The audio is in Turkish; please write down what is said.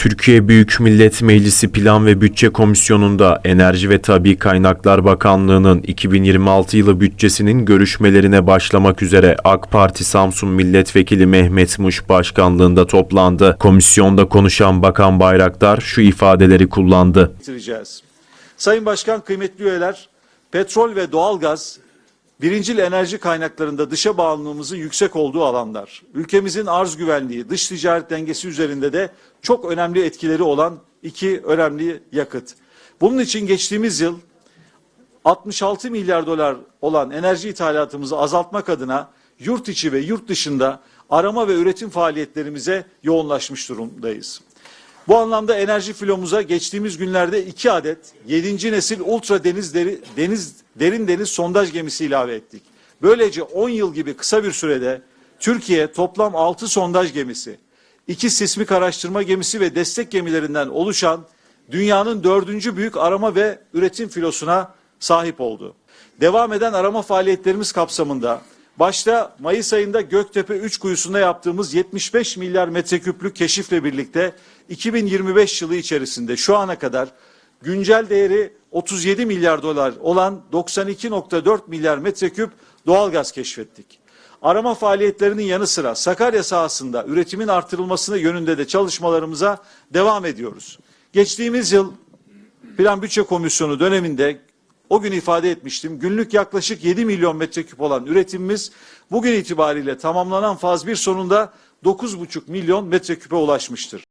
Türkiye Büyük Millet Meclisi Plan ve Bütçe Komisyonu'nda Enerji ve Tabi Kaynaklar Bakanlığı'nın 2026 yılı bütçesinin görüşmelerine başlamak üzere AK Parti Samsun Milletvekili Mehmet Muş başkanlığında toplandı. Komisyonda konuşan Bakan Bayraktar şu ifadeleri kullandı. Sayın Başkan, kıymetli üyeler, petrol ve doğalgaz birincil enerji kaynaklarında dışa bağımlılığımızın yüksek olduğu alanlar. Ülkemizin arz güvenliği, dış ticaret dengesi üzerinde de çok önemli etkileri olan iki önemli yakıt. Bunun için geçtiğimiz yıl 66 milyar dolar olan enerji ithalatımızı azaltmak adına yurt içi ve yurt dışında arama ve üretim faaliyetlerimize yoğunlaşmış durumdayız. Bu anlamda enerji filomuza geçtiğimiz günlerde iki adet 7. nesil ultra deniz, deri- deniz derin deniz sondaj gemisi ilave ettik. Böylece 10 yıl gibi kısa bir sürede Türkiye toplam 6 sondaj gemisi, 2 sismik araştırma gemisi ve destek gemilerinden oluşan dünyanın dördüncü büyük arama ve üretim filosuna sahip oldu. Devam eden arama faaliyetlerimiz kapsamında başta Mayıs ayında Göktepe 3 kuyusunda yaptığımız 75 milyar metreküplük keşifle birlikte 2025 yılı içerisinde şu ana kadar güncel değeri 37 milyar dolar olan 92.4 milyar metreküp doğalgaz keşfettik. Arama faaliyetlerinin yanı sıra Sakarya sahasında üretimin artırılmasına yönünde de çalışmalarımıza devam ediyoruz. Geçtiğimiz yıl Plan Bütçe Komisyonu döneminde o gün ifade etmiştim. Günlük yaklaşık 7 milyon metreküp olan üretimimiz bugün itibariyle tamamlanan faz 1 sonunda 9,5 milyon metreküpe ulaşmıştır.